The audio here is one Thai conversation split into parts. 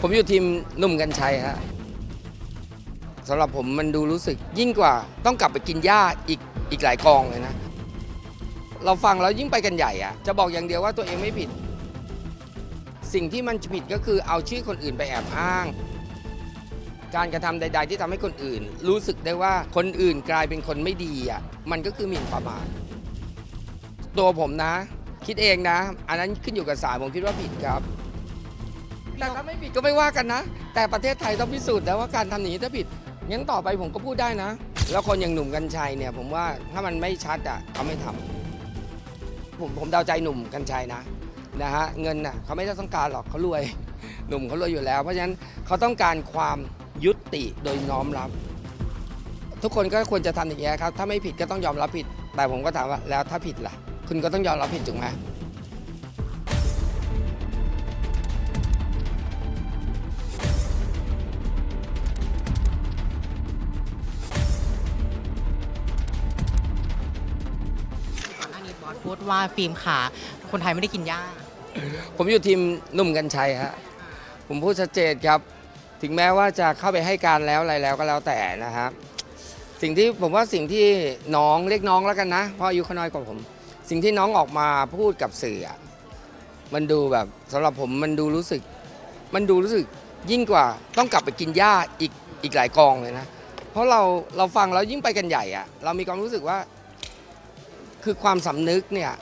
ผมอยู่ทีมหนุ่มกัญชัยฮะสำหรับผมมันดูรู้สึกยิ่งกว่าต้องกลับไปกินหญ้าอีกอีกหลายกองเลยนะ เราฟังแล้วยิ่งไปกันใหญ่อะจะบอกอย่างเดียวว่าตัวเองไม่ผิด สิ่งที่มันผิดก็คือเอาชื่อคนอื่นไปแอบอ้าง การกระทำใด ๆ ที่ทำให้คนอื่น รู้สึกได้ว่าคนอื่นกลายเป็นคนไม่ดีอะมันก็คือหมิ่นประมาทตัวผมนะ คิดเองนะ อันนั้นขึ้นอยู่กับศาลผมคิดว่าผิดครับ แต่ถ้าไม่ผิดก็ไม่ว่ากันนะ แต่ประเทศไทยต้องพิสูจน์แล้วว่าการทำอย่างนี้ถ้าผิดงั้นต่อไปผมก็พูดได้นะ แล้วคนอย่างหนุ่มกัญชัยเนี่ยผมว่าถ้ามันไม่ชัดอะเขาไม่ทำผมผมเดาใจหนุ่มกัญชัยนะนะฮะเงินน่ะเขาไม่ได้ต้องการหรอกเขารวย หนุ่มเขารวยอยู่แล้ว เพราะฉะนั้นเขาต้องการความยุติโดยน้อมรับ ทุกคนก็ควรจะทำอย่างนี้ยครับถ้าไม่ผิดก็ต้องยอมรับผิด แต่ผมก็ถามว่าแล้วถ้าผิดล่ะ คุณก็ต้องยอมรับผิดถูกไหม พูดว่าฟิล์มขาคนไทยไม่ได้กินหญ้า ผมอยู่ทีมหนุ่มกัญชัยฮะ ผมพูดชัดเจนครับ ถึงแม้ว่าจะเข้าไปให้การแล้วอะไรแล้วก็แล้วแต่นะครับ สิ่งที่ผมว่าสิ่งที่น้องเรียกน้องแล้วกันนะ เพราะอายุเขาน้อยกว่าผม สิ่งที่น้องออกมาพูดกับสื่ออะมันดูแบบสำหรับผมมันดูรู้สึก มันดูรู้สึกยิ่งกว่าต้องกลับไปกินหญ้าอีกอีกหลายกองเลยนะ เพราะเราเราฟังแล้วยิ่งไปกันใหญ่อะเรามีความรู้สึกว่า คือความสำนึกเนี่ย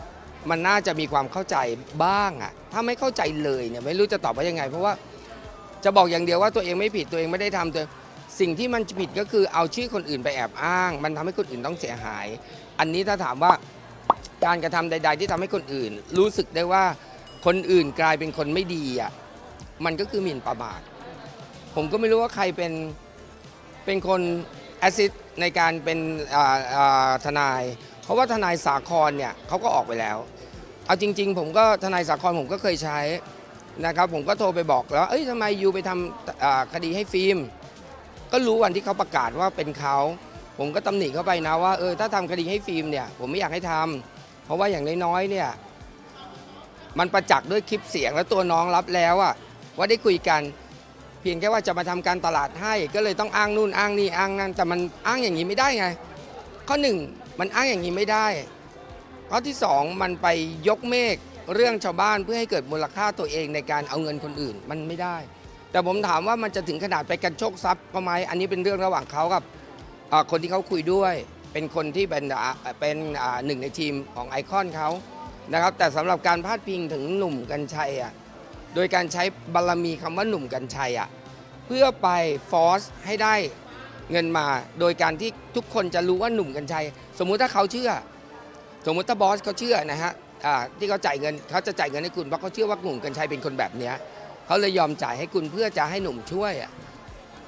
มันน่าจะมีความเข้าใจบ้างอะถ้าไม่เข้าใจเลยเนี่ยไม่รู้จะตอบว่ายังไง เพราะว่าจะบอกอย่างเดียวว่าตัวเองไม่ผิดตัวเองไม่ได้ทำตัวสิ่งที่มันผิดก็คือเอาชื่อคนอื่นไปแอบอ้าง มันทำให้คนอื่นต้องเสียหาย อันนี้ถ้าถามว่าการกระทำใด ๆ ที่ทำให้คนอื่น รู้สึกได้ว่าคนอื่นกลายเป็นคนไม่ดีอะมันก็คือหมิ่นประมาทผมก็ไม่รู้ว่าใครเป็นเป็นคนแอซิดในการเป็นอ่าทนาย เพราะว่าทนายสาครเนี่ยเขาก็ออกไปแล้ว เอาจริง ๆ ผมก็ทนายสาครผมก็เคยใช้นะครับ ผมก็โทรไปบอกแล้วเอ้ยทำไมยูไปทำคดีให้ฟิล์มก็รู้วันที่เขาประกาศว่าเป็นเขาผมก็ตำหนิเขาไปนะว่าเออถ้าทำคดีให้ฟิล์มเนี่ยผมไม่อยากให้ทำเพราะว่าอย่างน้อยๆเนี่ยมันประจักษ์ด้วยคลิปเสียงแล้วตัวน้องรับแล้วอะว่าได้คุยกัน เพียงแค่ว่าจะมาทำการตลาดให้ ก็เลยต้องอ้างนู่นอ้างนี่อ้างนั่นแต่มันอ้างอย่างนี้ไม่ได้ไง ข้อหนึ่ง มันอ้างอย่างนี้ไม่ได้ ข้อที่สองมันไปยกเมฆเรื่องชาวบ้านเพื่อให้เกิดมูลค่าตัวเองในการเอาเงินคนอื่นมันไม่ได้ แต่ผมถามว่ามันจะถึงขนาดไปกันโชคทรัพย์ก็ไหมอันนี้เป็นเรื่องระหว่างเขากับคนที่เขาคุยด้วย เป็นคนที่เป็นเป็นหนึ่งในทีมของไอคอนเขานะครับแต่สำหรับการพาดพิงถึงหนุ่มกัญชัยอะโดยการใช้บารมีคำว่าหนุ่มกัญชัยอะเพื่อไปฟอสให้ได้ เงินมาโดยการที่ทุกคนจะรู้ว่าหนุ่มกัญชัย สมมุติถ้าเขาเชื่อ สมมุติถ้าบอสเขาเชื่อนะฮะอ่าที่เขาจ่ายเงินเขาจะจ่ายเงินให้คุณเพราะเขาเชื่อว่าหนุ่มกัญชัยเป็นคนแบบเนี้ยเขาเลยยอมจ่ายให้คุณเพื่อจะให้หนุ่มช่วยอะ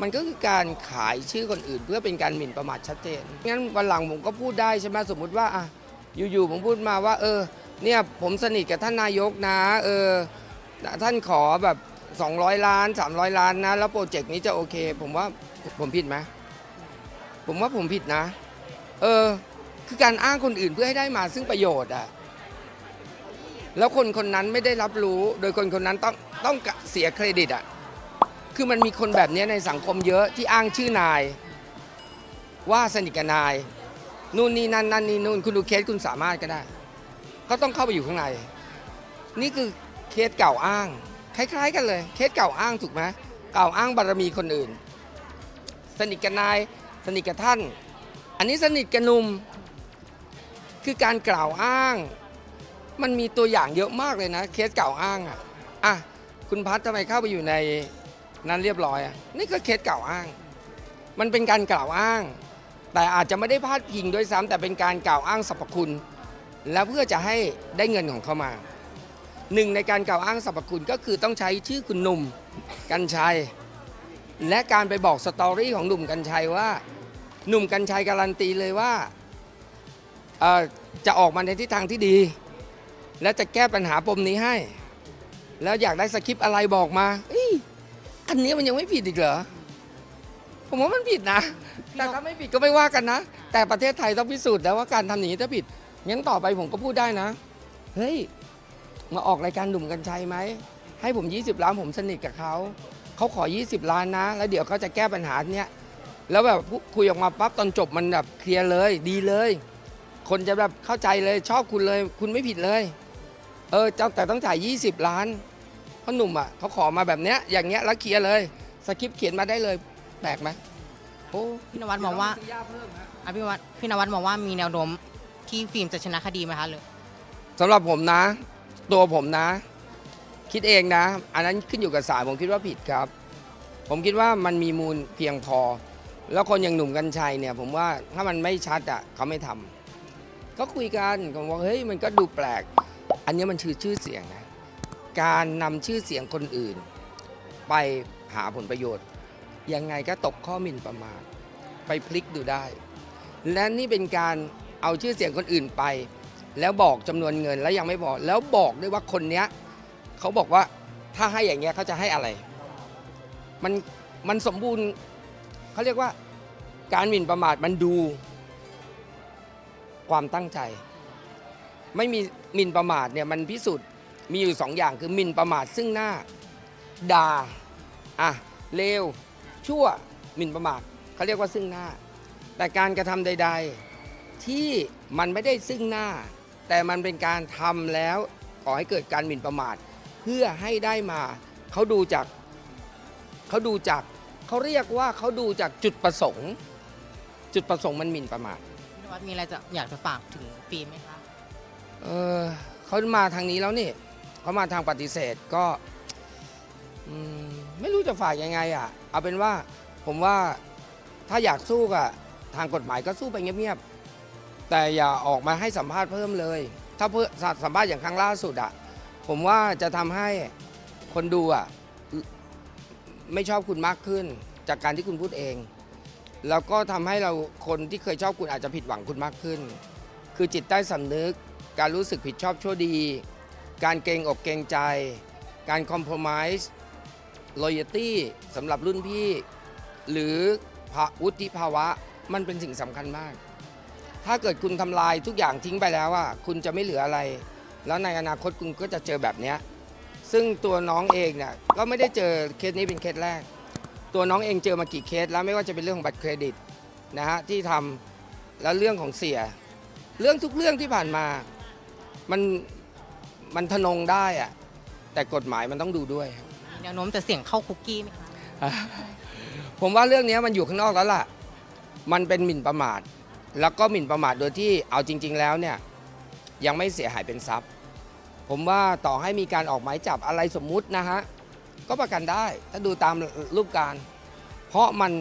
มันก็คือการขายชื่อคนอื่น เพื่อเป็นการหมิ่นประมาทชัดเจนงั้นวันหลังผมก็พูดได้ใช่ไหมสมมุติว่าอะอยู่ๆผมพูดมาว่า เออ เนี่ยผมสนิทกับท่านนายกนะ เออท่านขอแบบ 200 ล้าน 300 ล้านนะ แล้วโปรเจกต์นี้จะโอเค ผมว่าผมผิดไหม ผมว่าผมผิดนะ เออ คือการอ้างคนอื่นเพื่อให้ได้มาซึ่งประโยชน์อะแล้วคนคนนั้นไม่ได้รับรู้ โดยคนคนนั้นต้องต้องเสียเครดิตอะคือมันมีคนแบบนี้ในสังคมเยอะที่อ้างชื่อนาย ว่าสนิทกับนาย นู่นนี่นั่นนั่นนี่นู่นคุณดูเคสคุณสามารถก็ได้ก็ต้องเข้าไปอยู่ข้างใน นี่คือเคสเก่าอ้าง คล้าย ๆ กันเลย เคสเก่าอ้างถูกไหมเก่าอ้างบารมีคนอื่น สนิทกับนาย สนิทกับท่าน อันนี้สนิทกับหนุ่มคือการกล่าวอ้าง มันมีตัวอย่างเยอะมากเลยนะ เคสเก่าวอ้างอะอะคุณพัฒทำไมเข้าไปอยู่ในนั้นเรียบร้อยอะนี่ก็เคสเก่าวอ้าง มันเป็นการกล่าวอ้าง แต่อาจจะไม่ได้พาดพิงด้วยซ้ำแต่เป็นการกล่าวอ้างสรรพคุณ แล้วเพื่อจะให้ได้เงินของเขามาหนึ่งในการกล่าวอ้างสรรพคุณก็คือต้องใช้ชื่อคุณหนุ่มกัญชัย และการไปบอกสตอรี่ของหนุ่มกัญชัยว่า หนุ่มกัญชัยการันตีเลยว่าเอ่อจะออกมาในทิศทางที่ดี และจะแก้ปัญหาปมนี้ให้ แล้วอยากได้สคริปต์อะไรบอกมาเอ้ยอันนี้มันยังไม่ผิดอีกเหรอผมว่ามันผิดนะ แต่ถ้าไม่ผิดก็ไม่ว่ากันนะ แต่ประเทศไทยต้องพิสูจน์แล้วว่าการทำอย่างนี้ถ้าผิดงั้นต่อไปผมก็พูดได้นะ เฮ้ย มาออกรายการหนุ่มกัญชัยไหม ให้ผม 20 ล้านผมสนิทกับเขา เขาขอ 20 ล้านนะ แล้วเดี๋ยวเขาจะแก้ปัญหาเนี้ย แล้วแบบพูคุยออกมาปั๊บตอนจบมันแบบเคลียร์เลยดีเลย คนจะแบบเข้าใจเลยชอบคุณเลย คุณไม่ผิดเลย เออเจ้าแต่ต้องจ่าย 20 ล้านเพราะหนุ่มอะเขาขอมาแบบเนี้ยอย่างเงี้ยแล้วเคลียร์เลยสคริปต์เขียนมาได้เลยแปลกไหมโอ้พี่นวัดมองว่าซื้อยาเพิ่มฮะ อะพี่วัดพี่นวัดมองว่ามีแนวโน้มที่ฟิล์มจะชนะคดีไหมคะหรือ สำหรับผมนะ ตัวผมนะ คิดเองนะ อันนั้นขึ้นอยู่กับศาลผมคิดว่าผิดครับ ผมคิดว่ามันมีมูลเพียงพอ แล้วคนอย่างหนุ่มกัญชัยเนี่ย ผมว่าถ้ามันไม่ชัดอะเขาไม่ทำก็คุยกันก็บอกเฮ้ยมันก็ดูแปลก อันนี้มันชื่อชื่อเสียงนะการนำชื่อเสียงคนอื่น ไปหาผลประโยชน์ ยังไงก็ตกข้อหมิ่นประมาทไปพลิกดูได้ และนี่เป็นการเอาชื่อเสียงคนอื่นไป แล้วบอกจำนวนเงินแล้วยังไม่บอก แล้วบอกด้วยว่าคนเนี้ยเขาบอกว่าถ้าให้อย่างเงี้ยเขาจะให้อะไร มันมันสมบูรณ์เขาเรียกว่า การหมิ่นประมาทมันดู ความตั้งใจ ไม่มีหมิ่นประมาทเนี่ยมันพิสูจน์มีอยู่สองอย่างคือหมิ่นประมาทซึ่งหน้าด่าอะเลวชั่วหมิ่นประมาทเขาเรียกว่าซึ่งหน้า แต่การกระทำใด ๆ ที่มันไม่ได้ซึ่งหน้า แต่มันเป็นการทำแล้วก่อให้เกิดการหมิ่นประมาท เพื่อให้ได้มาเขาดูจากเขาดูจากเขาเรียกว่าเขาดูจากจุดประสงค์ จุดประสงค์มันหมิ่นประมาทพี่นวัดมีอะไรจะอยากจะฝากถึงฟิล์มไหมคะ เออเขามาทางนี้แล้วนี่เขามาทางปฏิเสธก็อืมไม่รู้จะฝากยังไงอะ เอาเป็นว่าผมว่าถ้าอยากสู้กับทางกฎหมายก็สู้ไปเงียบๆแต่อย่าออกมาให้สัมภาษณ์เพิ่มเลย ถ้าเพิ่มสัมภาษณ์อย่างครั้งล่าสุดอะ ผมว่าจะทำให้คนดูอะ ไม่ชอบคุณมากขึ้นจากการที่คุณพูดเอง แล้วก็ทำให้เราคนที่เคยชอบคุณอาจจะผิดหวังคุณมากขึ้น คือจิตใต้สำนึก การรู้สึกผิดชอบชั่วดี การเกรงอกเกรงใจ การคอม p r o m i s e loyalty สำหรับรุ่นพี่ หรือวุฒิภาวะมันเป็นสิ่งสำคัญมาก ถ้าเกิดคุณทำลายทุกอย่างทิ้งไปแล้วอะคุณจะไม่เหลืออะไร แล้วในอนาคตคุณก็จะเจอแบบเนี้ยซึ่งตัวน้องเองเนี่ยก็ไม่ได้เจอเคสนี้เป็นเคสแรก ตัวน้องเองเจอมากี่เคสแล้วไม่ว่าจะเป็นเรื่องของบัตรเครดิตนะฮะที่ทำแล้วเรื่องของเสีย เรื่องทุกเรื่องที่ผ่านมามันมันทะนงได้อะแต่กฎหมายมันต้องดูด้วยครับมีแนวโน้มจะเสี่ยงเข้าคุกกี้ไหมคะผมว่าเรื่องนี้มันอยู่ข้างนอกแล้วล่ะ มันเป็นหมิ่นประมาท แล้วก็หมิ่นประมาทโดยที่เอาจริง ๆ แล้วเนี่ยยังไม่เสียหายเป็นทรัพย์ ผมว่าต่อให้มีการออกหมายจับอะไรสมมุตินะฮะ ก็ประกันได้ถ้าดูตามรูปการ เพราะมัน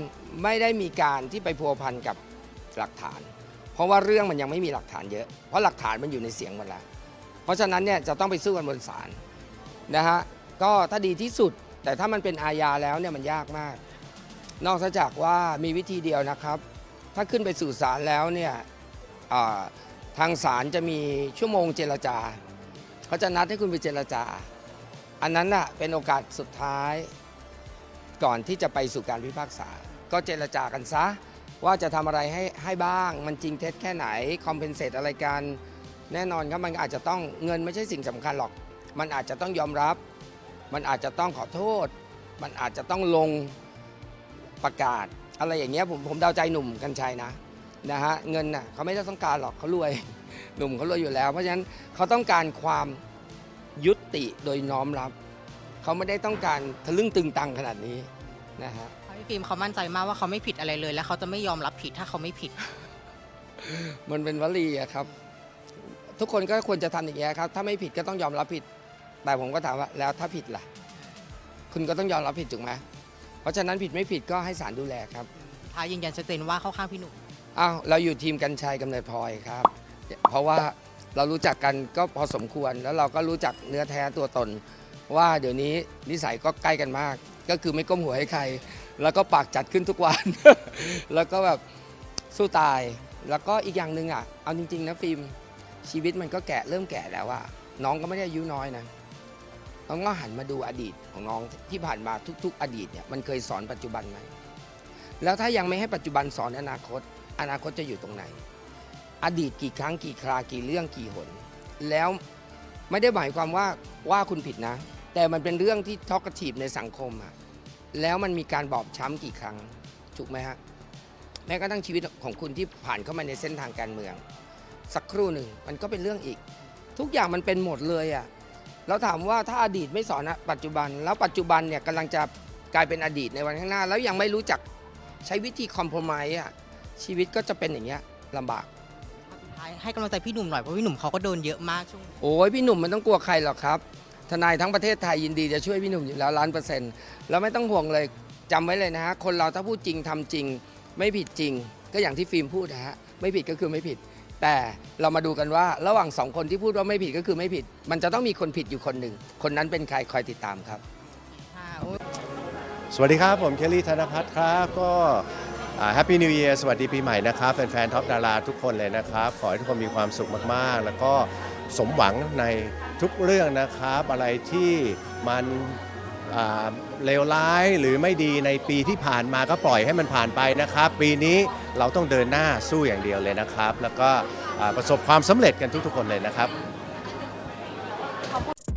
ไม่ได้มีการที่ไปพัวพันกับหลักฐาน เพราะว่าเรื่องมันยังไม่มีหลักฐานเยอะ เพราะหลักฐานมันอยู่ในเสียงหมดแล้ว เพราะฉะนั้นเนี่ยจะต้องไปสู้กันบนศาลนะฮะก็ถ้าดีที่สุด แต่ถ้ามันเป็นอาญาแล้วเนี่ยมันยากมาก นอกจากว่ามีวิธีเดียวนะครับ ถ้าขึ้นไปสู่ศาลแล้วเนี่ยทางศาลจะมีชั่วโมงเจรจาเขาจะนัดให้คุณไปเจรจา อันนั้นน่ะเป็นโอกาสสุดท้าย ก่อนที่จะไปสู่การพิพากษา ก็เจรจากันซะ ว่าจะทำอะไรให้ให้บ้าง มันจริงเท็จแค่ไหน คอมเพนเซตอะไรกัน แน่นอนครับมันอาจจะต้องเงินไม่ใช่สิ่งสำคัญหรอก มันอาจจะต้องยอมรับ มันอาจจะต้องขอโทษ มันอาจจะต้องลงประกาศ อะไรอย่างเงี้ยผมผมเดาใจหนุ่มกัญชัยนะนะฮะเงินน่ะเขาไม่ได้ต้องการหรอกเขารวย หนุ่มเขารวยอยู่แล้ว เพราะฉะนั้นเขาต้องการความ ยุติโดยน้อมรับ เขาไม่ได้ต้องการทะลึ่งตึงตังขนาดนี้นะฮะเพราะพี่ฟิล์มเขามั่นใจมากว่าเขาไม่ผิดอะไรเลย และเขาจะไม่ยอมรับผิดถ้าเขาไม่ผิด มันเป็นวลีอะครับ ทุกคนก็ควรจะทำอย่างนี้ยครับ ถ้าไม่ผิดก็ต้องยอมรับผิด แต่ผมก็ถามว่าแล้วถ้าผิดล่ะ คุณก็ต้องยอมรับผิดถูกไหมเพราะฉะนั้นผิดไม่ผิดก็ให้ศาลดูแลครับท้ายยืนยันชัดเจนว่าเข้าข้างพี่หนุ่มอ้าวเราอยู่ทีมกัญชัยกำเนิดพลอยครับ เพราะว่า เรารู้จักกันก็พอสมควร แล้วเราก็รู้จักเนื้อแท้ตัวตน ว่าเดี๋ยวนี้นิสัยก็ใกล้กันมาก ก็คือไม่ก้มหัวให้ใคร แล้วก็ปากจัดขึ้นทุกวัน แล้วก็แบบสู้ตาย แล้วก็อีกอย่างหนึ่งอะ เอาจริง ๆ นะฟิล์มชีวิตมันก็แก่เริ่มแก่แล้วอะน้องก็ไม่ได้อายุน้อยนะน้องก็หันมาดูอดีตของน้องที่ผ่านมาทุก ๆ อดีตเนี่ยมันเคยสอนปัจจุบันไหมแล้วถ้ายังไม่ให้ปัจจุบันสอนอนาคต อนาคตจะอยู่ตรงไหน อดีตกี่ครั้งกี่ครากี่เรื่องกี่หน แล้วไม่ได้หมายความว่าว่าคุณผิดนะ แต่มันเป็นเรื่องที่ท็อกทีฟในสังคมอะแล้วมันมีการบอบช้ำกี่ครั้งถูกไหมฮะแม้กระทั่งชีวิตของคุณที่ผ่านเข้ามาในเส้นทางการเมือง สักครู่หนึ่งมันก็เป็นเรื่องอีก ทุกอย่างมันเป็นหมดเลยอะ่ะแล้วถามว่าถ้าอดีตไม่สอนอะปัจจุบัน แล้วปัจจุบันเนี่ยกำลังจะกลายเป็นอดีตในวันข้างหน้า แล้วยังไม่รู้จักใช้วิธีคอมโพมายอะชีวิตก็จะเป็นอย่างเงี้ยลำบาก ท้ายให้กำลังใจพี่หนุ่มหน่อยเพราะพี่หนุ่มเขาก็โดนเยอะมากช่วงนี้โอ้ยพี่หนุ่มมันต้องกลัวใครหรอกครับ ทนายทั้งประเทศไทยยินดีจะช่วยพี่หนุ่มอยู่แล้วล้านเปอร์เซ็นต์แล้วไม่ต้องห่วงเลยจำไว้เลยนะฮะคนเราถ้าพูดจริงทำจริง ไม่ผิดจริง ก็อย่างที่ฟิล์มพูดนะฮะไม่ผิดก็คือไม่ผิด แต่เรามาดูกันว่าระหว่างสองคนที่พูดว่าไม่ผิดก็คือไม่ผิด มันจะต้องมีคนผิดอยู่คนหนึ่งคนนั้นเป็นใครคอยติดตามครับ ค่ะโอ้ยสวัสดีครับ ผมเคลลี่ธนพัฒน์ครับ ก็ แฮปปี้นิว e ย r สวัสดีปีใหม่นะครับ แฟนๆท็อปดาราทุกคนเลยนะครับ ขอให้ทุกคนมีความสุขมากๆ แล้วก็สมหวังในทุกเรื่องนะครับ อะไรที่มันเลวร้ายหรือไม่ดีในปีที่ผ่านมาก็ปล่อยให้มันผ่านไปนะครับ ปีนี้เราต้องเดินหน้าสู้อย่างเดียวเลยนะครับ แล้วก็ประสบความสำเร็จกันทุกๆคนเลยนะครับ